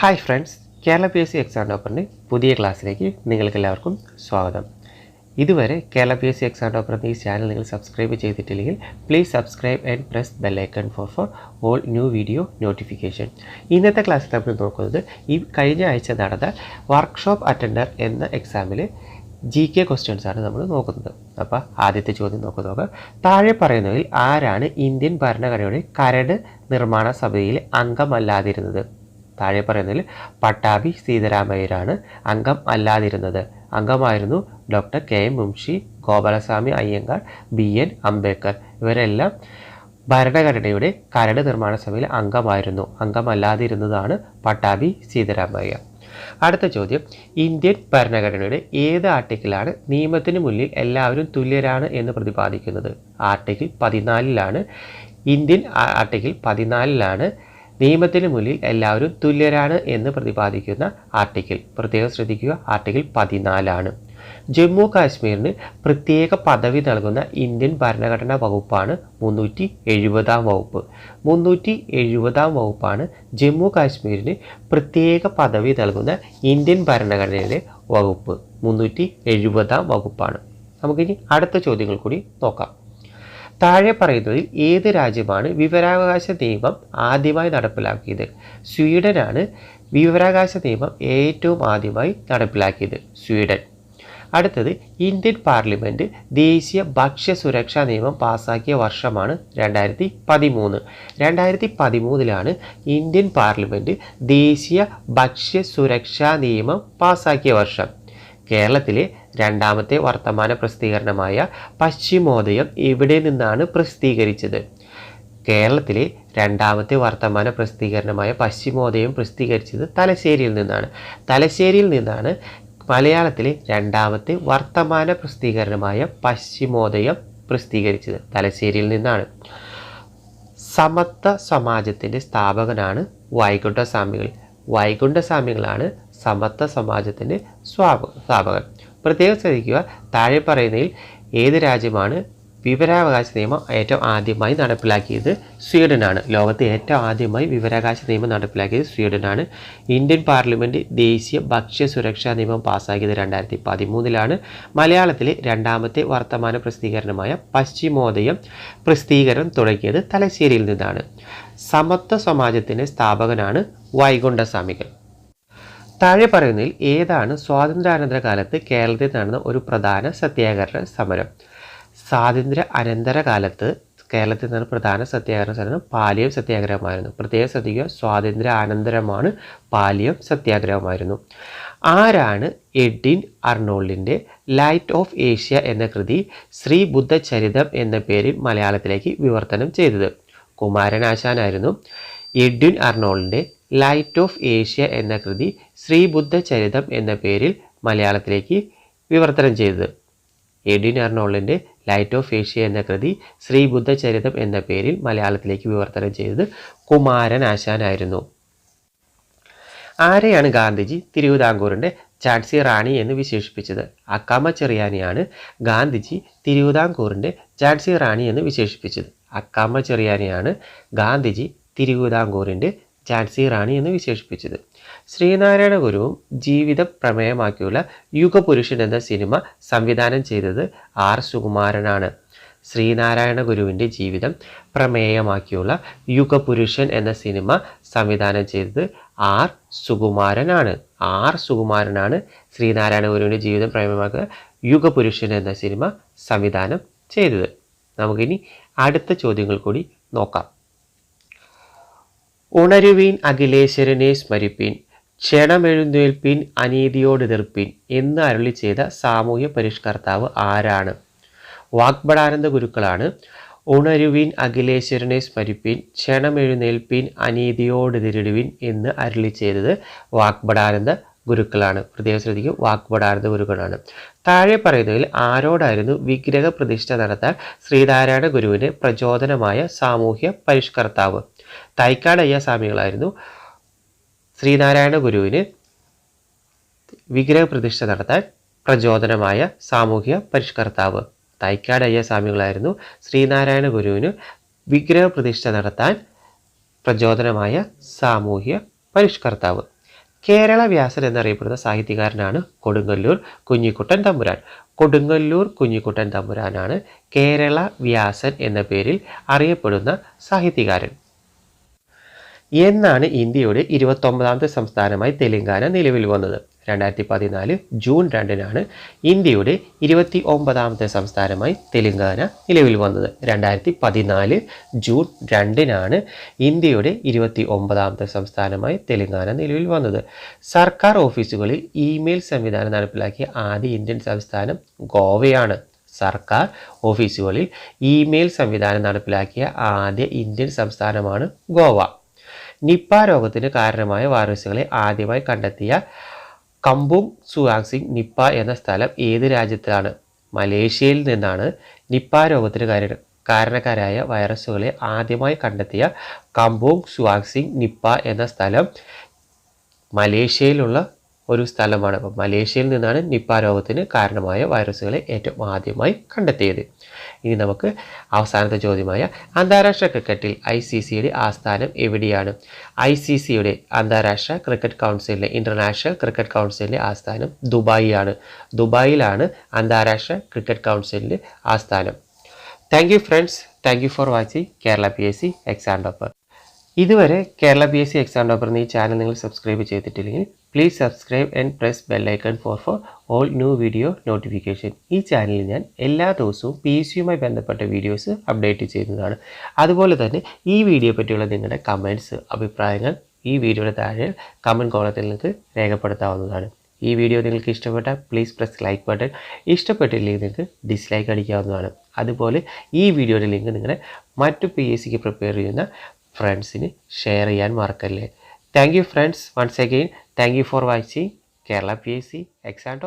Hi friends Kerala P S C exam ടോപ്പറിന്റെ പുതിയ ക്ലാസ്സിലേക്ക് നിങ്ങൾക്ക് എല്ലാവർക്കും സ്വാഗതം. ഇതുവരെ Kerala P S C exam topper എന്ന ഈ ചാനൽ നിങ്ങൾ സബ്സ്ക്രൈബ് ചെയ്തിട്ടില്ലെങ്കിൽ please subscribe and press bell icon for for all new video notification ഇന്നത്തെ ക്ലാസ്സിൽ നമ്മൾ നോക്കുന്നത് ഈ കഴിഞ്ഞ ആഴ്ച നടന്ന വർക്ക്ഷോപ്പ് അറ്റൻഡർ എന്ന എക്സാമിൽ ജി കെ ക്വസ്റ്റ്യൻസ് ആണ് നമ്മൾ നോക്കുന്നത്. അപ്പോൾ ആദ്യത്തെ ചോദ്യം നോക്കുക നോക്കാം. താഴെ പറയുന്നതിൽ ആരാണ് ഇന്ത്യൻ ഭരണഘടനയുടെ കരട് നിർമ്മാണ സഭയിൽ അംഗമല്ലാതിരുന്നത്? താഴെ പറയുന്നതിൽ പട്ടാഭി സീതാരാമയ്യരാണ് അംഗം അല്ലാതിരുന്നത്. അംഗമായിരുന്നു doctor K M Munshi Gopalaswami Ayyangar B N Ambedkar. ഇവരെല്ലാം ഭരണഘടനയുടെ കരട് നിർമ്മാണ സഭയിൽ അംഗമായിരുന്നു. അംഗമല്ലാതിരുന്നതാണ് പട്ടാഭി സീതാരാമയ്യ അടുത്ത ചോദ്യം. ഇന്ത്യൻ ഭരണഘടനയുടെ ഏത് ആർട്ടിക്കിളാണ് നിയമത്തിന് മുന്നിൽ എല്ലാവരും തുല്യരാണ് എന്ന് പ്രതിപാദിക്കുന്നത്? ആർട്ടിക്കിൾ പതിനാലിലാണ്. ഇന്ത്യൻ ആർട്ടിക്കിൾ പതിനാലിലാണ്. നിയമത്തിന് മുന്നിൽ എല്ലാവരും തുല്യരാണ് എന്ന് പ്രതിപാദിക്കുന്ന ആർട്ടിക്കിൾ. പ്രത്യേകം ശ്രദ്ധിക്കുക ആർട്ടിക്കിൾ പതിനാലാണ്. ജമ്മു കാശ്മീരിന് പ്രത്യേക പദവി നൽകുന്ന ഇന്ത്യൻ ഭരണഘടനാ വകുപ്പാണ് മുന്നൂറ്റി എഴുപതാം വകുപ്പ്. മുന്നൂറ്റി എഴുപതാം വകുപ്പാണ് ജമ്മു കാശ്മീരിന് പ്രത്യേക പദവി നൽകുന്ന ഇന്ത്യൻ ഭരണഘടനയുടെ വകുപ്പ്. മുന്നൂറ്റി എഴുപതാം വകുപ്പാണ്. നമുക്കിനി അടുത്ത ചോദ്യങ്ങൾ കൂടി നോക്കാം. താഴെ പറയുന്നതിൽ ഏത് രാജ്യമാണ് വിവരാവകാശ നിയമം ആദ്യമായി നടപ്പിലാക്കിയത്? സ്വീഡനാണ് വിവരാവകാശ നിയമം ഏറ്റവും ആദ്യമായി നടപ്പിലാക്കിയത് സ്വീഡൻ. അടുത്തത് ഇന്ത്യൻ പാർലമെന്റ് ദേശീയ ഭക്ഷ്യ സുരക്ഷാ നിയമം പാസാക്കിയ വർഷമാണ് രണ്ടായിരത്തി പതിമൂന്ന് രണ്ടായിരത്തി പതിമൂന്നിലാണ് ഇന്ത്യൻ പാർലമെന്റ് ദേശീയ ഭക്ഷ്യ സുരക്ഷാ നിയമം പാസാക്കിയ വർഷം. കേരളത്തിലെ രണ്ടാമത്തെ വർത്തമാന പ്രസിദ്ധീകരണമായ പശ്ചിമോദയം ഇവിടെ നിന്നാണ് പ്രസിദ്ധീകരിച്ചത്? കേരളത്തിലെ രണ്ടാമത്തെ വർത്തമാന പ്രസിദ്ധീകരണമായ പശ്ചിമോദയം പ്രസിദ്ധീകരിച്ചത് തലശ്ശേരിയിൽ നിന്നാണ്. തലശ്ശേരിയിൽ നിന്നാണ് മലയാളത്തിലെ രണ്ടാമത്തെ വർത്തമാന പ്രസിദ്ധീകരണമായ പശ്ചിമോദയം പ്രസിദ്ധീകരിച്ചത്. തലശ്ശേരിയിൽ നിന്നാണ്. സമത്വ സമാജത്തിന്റെ സ്ഥാപകനാണ് വൈകുണ്ഠസ്വാമികൾ. വൈകുണ്ഠസ്വാമികളാണ് സമത്വ സമാജത്തിന്റെ സ്വാപ സ്ഥാപകൻ. പ്രത്യേകം ശ്രദ്ധിക്കുക താഴെ പറയുന്നതിൽ ഏത് രാജ്യമാണ് വിവരാവകാശ നിയമം ഏറ്റവും ആദ്യമായി നടപ്പിലാക്കിയത്? സ്വീഡനാണ്. ലോകത്ത് ഏറ്റവും ആദ്യമായി വിവരാവകാശ നിയമം നടപ്പിലാക്കിയത് സ്വീഡനാണ്. ഇന്ത്യൻ പാർലമെന്റ് ദേശീയ ഭക്ഷ്യ സുരക്ഷാ നിയമം പാസ്സാക്കിയത് രണ്ടായിരത്തി പതിമൂന്നിലാണ് മലയാളത്തിലെ രണ്ടാമത്തെ വർത്തമാന പ്രസിദ്ധീകരണമായ പശ്ചിമോദയം പ്രസിദ്ധീകരണം തുടങ്ങിയത് തലശ്ശേരിയിൽ നിന്നാണ്. സമത്വ സമാജത്തിന്റെ സ്ഥാപകനാണ് വൈകുണ്ഠസ്വാമികൾ. താഴെ പറയുന്നതിൽ ഏതാണ് സ്വാതന്ത്ര്യാനന്തര കാലത്ത് കേരളത്തിൽ നടന്ന ഒരു പ്രധാന സത്യാഗ്രഹ സമരം? സ്വാതന്ത്ര്യ അനന്തര കാലത്ത് കേരളത്തിൽ നടന്ന പ്രധാന സത്യാഗ്രഹ സമരം പാലിയം സത്യാഗ്രഹമായിരുന്നു. പ്രത്യേകം ശ്രദ്ധിക്കുക സ്വാതന്ത്ര്യ അനന്തരമാണ് പാലിയം സത്യാഗ്രഹമായിരുന്നു. ആരാണ് എഡിൻ അർണോൾഡിന്റെ ലൈറ്റ് ഓഫ് ഏഷ്യ എന്ന കൃതി ശ്രീ ബുദ്ധചരിതം എന്ന പേരിൽ മലയാളത്തിലേക്ക് വിവർത്തനം ചെയ്തത്? കുമാരനാശാനായിരുന്നു. എഡ്വിൻ അർണോൾഡിന്റെ ലൈറ്റ് ഓഫ് ഏഷ്യ എന്ന കൃതി ശ്രീബുദ്ധ ചരിതം എന്ന പേരിൽ മലയാളത്തിലേക്ക് വിവർത്തനം ചെയ്തത്. എഡ്വിൻ അർണോളിന്റെ ലൈറ്റ് ഓഫ് ഏഷ്യ എന്ന കൃതി ശ്രീബുദ്ധ ചരിതം എന്ന പേരിൽ മലയാളത്തിലേക്ക് വിവർത്തനം ചെയ്തത് കുമാരൻ ആശാനായിരുന്നു. ആരെയാണ് ഗാന്ധിജി തിരുവിതാംകൂറിന്റെ ഝാൻസി റാണി എന്ന് വിശേഷിപ്പിച്ചത്? അക്കാമ ചെറിയാനിയാണ് ഗാന്ധിജി തിരുവിതാംകൂറിന്റെ ഝാൻസി റാണി എന്ന് വിശേഷിപ്പിച്ചത്. അക്കാമ ചെറിയാനിയാണ് ഗാന്ധിജി തിരുവിതാംകൂറിന്റെ ഝാൻസി റാണി എന്ന് വിശേഷിപ്പിച്ചത്. ശ്രീനാരായണ ഗുരുവും ജീവിത പ്രമേയമാക്കിയുള്ള യുഗപുരുഷൻ എന്ന സിനിമ സംവിധാനം ചെയ്തത് ആർ സുകുമാരനാണ്. ശ്രീനാരായണ ഗുരുവിന്റെ ജീവിതം പ്രമേയമാക്കിയുള്ള യുഗപുരുഷൻ എന്ന സിനിമ സംവിധാനം ചെയ്തത് ആർ സുകുമാരനാണ്. ആർ സുകുമാരനാണ് ശ്രീനാരായണ ഗുരുവിന്റെ ജീവിതം പ്രമേയമാക്കുക യുഗപുരുഷൻ എന്ന സിനിമ സംവിധാനം ചെയ്തത്. നമുക്കിനി അടുത്ത ചോദ്യങ്ങൾ കൂടി നോക്കാം. ഉണരുവീൻ അഖിലേശ്വരനെ സ്മരിപ്പീൻ ക്ഷണമെഴുന്നേൽപ്പീൻ അനീതിയോടെതിർപ്പീൻ എന്ന് അരുളി ചെയ്ത സാമൂഹ്യ പരിഷ്കർത്താവ് ആരാണ്? വാഗ്ബടാനന്ദ ഗുരുക്കളാണ്. ഉണരുവീൻ അഖിലേശ്വരനെ സ്മരിപ്പീൻ ക്ഷണമെഴുന്നേൽപ്പീൻ അനീതിയോടെതിരിടുവിൻ എന്ന് അരുളി ചെയ്തത് വാഗ്ബടാനന്ദ ഗുരുക്കളാണ്. പ്രത്യേകം ശ്രദ്ധിക്കും വാഗ്ബടാനന്ദ ഗുരുക്കളാണ്. താഴെ പറയുന്നതിൽ ആരോടായിരുന്നു വിഗ്രഹ പ്രതിഷ്ഠ നടത്താൻ ശ്രീനാരായണ ഗുരുവിന് പ്രചോദനമായ സാമൂഹ്യ പരിഷ്കർത്താവ്? തൈക്കാടയ്യ സ്വാമികളായിരുന്നു ശ്രീനാരായണ ഗുരുവിന് വിഗ്രഹ പ്രതിഷ്ഠ നടത്താൻ പ്രചോദനമായ സാമൂഹ്യ പരിഷ്കർത്താവ് തൈക്കാടയ്യ സ്വാമികളായിരുന്നു ശ്രീനാരായണ ഗുരുവിന് വിഗ്രഹ പ്രതിഷ്ഠ നടത്താൻ പ്രചോദനമായ സാമൂഹ്യ പരിഷ്കർത്താവ്. കേരള വ്യാസൻ എന്നറിയപ്പെടുന്ന സാഹിത്യകാരനാണ് കൊടുങ്ങല്ലൂർ കുഞ്ഞിക്കുട്ടൻ തമ്പുരാൻ. കൊടുങ്ങല്ലൂർ കുഞ്ഞിക്കുട്ടൻ തമ്പുരാനാണ് കേരള വ്യാസൻ എന്ന പേരിൽ അറിയപ്പെടുന്ന സാഹിത്യകാരൻ. എന്നാണ് ഇന്ത്യയുടെ ഇരുപത്തൊമ്പതാമത്തെ സംസ്ഥാനമായി തെലങ്കാന നിലവിൽ വന്നത്. രണ്ടായിരത്തി പതിനാല് ജൂൺ രണ്ടിനാണ് ഇന്ത്യയുടെ ഇരുപത്തി ഒമ്പതാമത്തെ സംസ്ഥാനമായി തെലങ്കാന നിലവിൽ വന്നത്. രണ്ടായിരത്തി പതിനാല് ജൂൺ രണ്ടിനാണ് ഇന്ത്യയുടെ ഇരുപത്തി ഒമ്പതാമത്തെ സംസ്ഥാനമായി തെലങ്കാന നിലവിൽ വന്നത്. സർക്കാർ ഓഫീസുകളിൽ ഇമെയിൽ സംവിധാനം നടപ്പിലാക്കിയ ആദ്യ ഇന്ത്യൻ സംസ്ഥാനം ഗോവയാണ്. സർക്കാർ ഓഫീസുകളിൽ ഇമെയിൽ സംവിധാനം നടപ്പിലാക്കിയ ആദ്യ ഇന്ത്യൻ സംസ്ഥാനമാണ് ഗോവ. നിപ്പ രോഗത്തിന് കാരണമായ വൈറസുകളെ ആദ്യമായി കണ്ടെത്തിയ കമ്പും സുവാങ്സിങ് നിപ്പ എന്ന സ്ഥലം ഏത് രാജ്യത്തിലാണ്? മലേഷ്യയിൽ നിന്നാണ് നിപ്പ രോഗത്തിന് കാര്യം കാരണക്കാരായ വൈറസുകളെ ആദ്യമായി കണ്ടെത്തിയ കമ്പോങ് സുവാങ്സിങ് നിപ്പ എന്ന സ്ഥലം മലേഷ്യയിലുള്ള ഒരു സ്ഥലമാണ്. അപ്പോൾ മലേഷ്യയിൽ നിന്നാണ് നിപ്പ രോഗത്തിന് കാരണമായ വൈറസുകളെ ഏറ്റവും ആദ്യമായി കണ്ടെത്തിയത്. ഇനി നമുക്ക് അവസാനത്തെ ചോദ്യമായ അന്താരാഷ്ട്ര ക്രിക്കറ്റിൽ ഐ സി സിയുടെ ആസ്ഥാനം എവിടെയാണ്? ഐ സി സിയുടെ അന്താരാഷ്ട്ര ക്രിക്കറ്റ് കൗൺസിലിന്റെ ഇന്റർനാഷണൽ ക്രിക്കറ്റ് കൗൺസിലിന്റെ ആസ്ഥാനം ദുബായിയാണ്. ദുബായിലാണ് അന്താരാഷ്ട്ര ക്രിക്കറ്റ് കൗൺസിലിന്റെ ആസ്ഥാനം. Thank you friends. Thank you for watching Kerala P S C exam topper ഇതുവരെ Kerala P S C exam topper എന്ന ഈ ചാനൽ നിങ്ങൾ സബ്സ്ക്രൈബ് ചെയ്തിട്ടില്ലെങ്കിൽ please subscribe and press bell icon for for all new video notification ഈ ചാനലിൽ ഞാൻ എല്ലാ ദിവസവും പി എസ് സിയുമായി ബന്ധപ്പെട്ട വീഡിയോസ് അപ്ഡേറ്റ് ചെയ്യുന്നതാണ്. അതുപോലെ തന്നെ ഈ വീഡിയോ പറ്റിയുള്ള നിങ്ങളുടെ കമന്റ്സ് അഭിപ്രായങ്ങൾ ഈ വീഡിയോയുടെ താഴെ കമന്റ് കോളത്തിൽ നിങ്ങൾക്ക് രേഖപ്പെടുത്താവുന്നതാണ്. ഈ വീഡിയോ നിങ്ങൾക്ക് ഇഷ്ടപ്പെട്ടാൽ പ്ലീസ് പ്രസ് ലൈക്ക് ബട്ടൺ ഇഷ്ടപ്പെട്ടില്ലെങ്കിൽ നിങ്ങൾക്ക് ഡിസ്ലൈക്ക് അടിക്കാവുന്നതാണ്. അതുപോലെ ഈ വീഡിയോയുടെ ലിങ്ക് നിങ്ങളുടെ മറ്റു പി എസ് സിക്ക് പ്രിപ്പയർ ചെയ്യുന്ന ഫ്രണ്ട്സിന് ഷെയർ ചെയ്യാൻ മറക്കല്ലേ. Thank you friends once again thank you for watching Kerala P S C exam